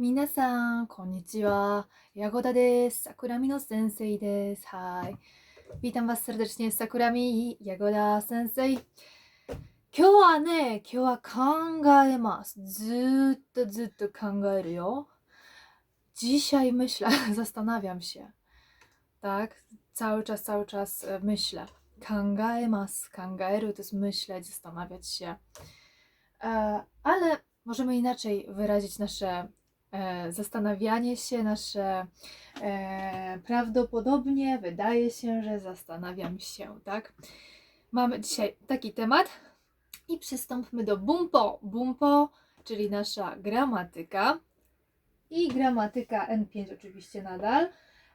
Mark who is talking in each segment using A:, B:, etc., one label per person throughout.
A: 皆さん、こんにちは。Jagodaです。Sakurami no sensei です。はい。Witam Was serdecznie, Sakurami Jagoda sensei. 今日はね、今日は考えます。ずーっとずっと考えるよ。Dzisiaj myślę, zastanawiam się. Tak, cały czas, cały czas e, myślę. Kangaemas, kangaeru to jest myśleć, zastanawiać się. E, ale możemy inaczej wyrazić nasze e, zastanawianie się, nasze e, prawdopodobnie wydaje się, że zastanawiam się, tak? Mamy dzisiaj taki temat i przystąpmy do bumpo. Bumpo, czyli nasza gramatyka i gramatyka N5 oczywiście nadal.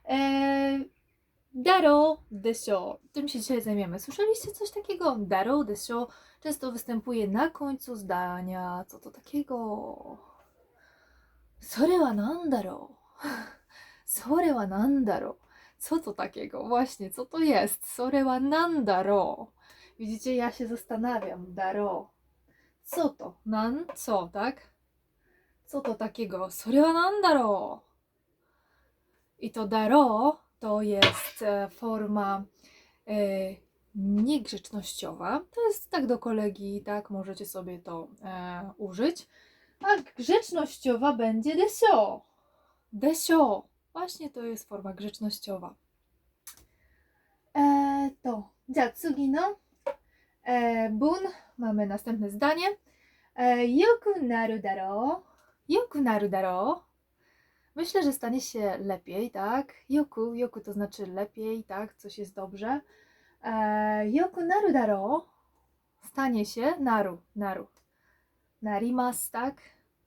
A: E, Daro desho. Tym się dzisiaj zajmiemy. Słyszeliście coś takiego? Daro desho często występuje na końcu zdania. Co to takiego? Sore wa nandaro? Sore wa nandaro? Co to takiego? Właśnie, co to jest? Sore wa nandaro? Widzicie, ja się zastanawiam. Daro. Co to? Nan? Co, tak? Co to takiego? Sore wa nandaro? I to daro to jest e, forma e, niegrzecznościowa. To jest tak do kolegi, tak, możecie sobie to e, użyć a grzecznościowa będzie desio. Desio. Właśnie to jest forma grzecznościowa. E, to Jatsugino. E, bun. Mamy następne zdanie. E, yoku naru daro. Yoku naru daro. Myślę, że stanie się lepiej, tak? Yoku, yoku to znaczy lepiej, tak? Coś jest dobrze. E, yoku naru daro. Stanie się naru, naru. Narimas, tak?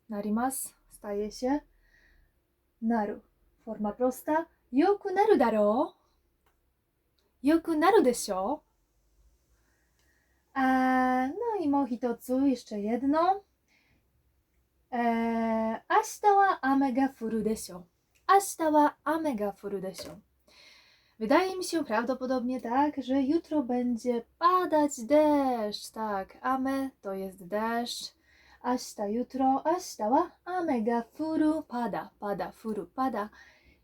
A: Narimas staje się. Naru. Forma prosta. Yoku naru daro. Yoku naru desho. E, no i mohitotsu, jeszcze jedno. Eee, Ashita wa ame ga furu desho. Ashita wa ame ga furu desho. Wydaje mi się prawdopodobnie tak, że jutro będzie padać deszcz. Tak, ame to jest deszcz. Ashita jutro, ashita wa ame ga furu, pada, pada, furu, pada.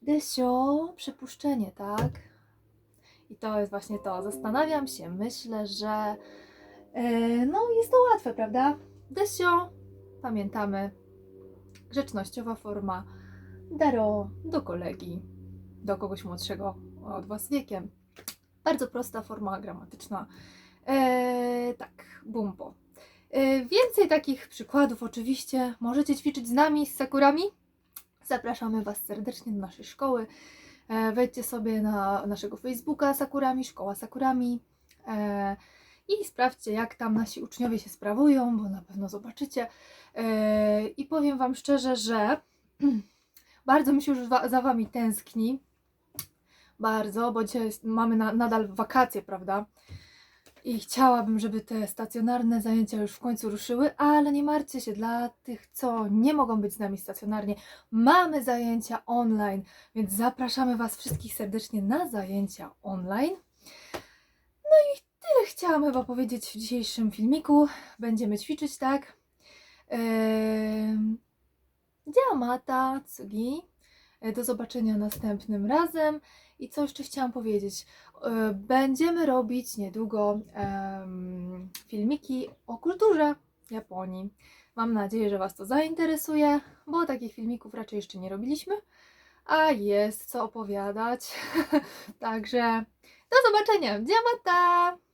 A: Desio, przypuszczenie, tak? I to jest właśnie to. Zastanawiam się, myślę, że e, no jest to łatwe, prawda? Desio, pamiętamy, grzecznościowa forma daro do kolegi, do kogoś młodszego od Was wiekiem. Bardzo prosta forma gramatyczna. Eee, tak, bumpo. Eee, więcej takich przykładów oczywiście możecie ćwiczyć z nami, z Sakurami. Zapraszamy Was serdecznie do naszej szkoły. Eee, wejdźcie sobie na naszego Facebooka Sakurami, Szkoła Sakurami. Eee, i sprawdźcie, jak tam nasi uczniowie się sprawują, bo na pewno zobaczycie. Yy, I powiem Wam szczerze, że bardzo mi się już za Wami tęskni. Bardzo, bo dzisiaj mamy na, nadal wakacje, prawda? I chciałabym, żeby te stacjonarne zajęcia już w końcu ruszyły, ale nie martwcie się, dla tych, co nie mogą być z nami stacjonarnie, mamy zajęcia online, więc zapraszamy Was wszystkich serdecznie na zajęcia online. No i tyle chciałam chyba powiedzieć w dzisiejszym filmiku. Będziemy ćwiczyć, tak? Ehm, Dziamata, tsugi. E, Do zobaczenia następnym razem. I co jeszcze chciałam powiedzieć? E, Będziemy robić niedługo em, filmiki o kulturze Japonii. Mam nadzieję, że Was to zainteresuje, bo takich filmików raczej jeszcze nie robiliśmy, a jest co opowiadać. Także do zobaczenia. Dziamata!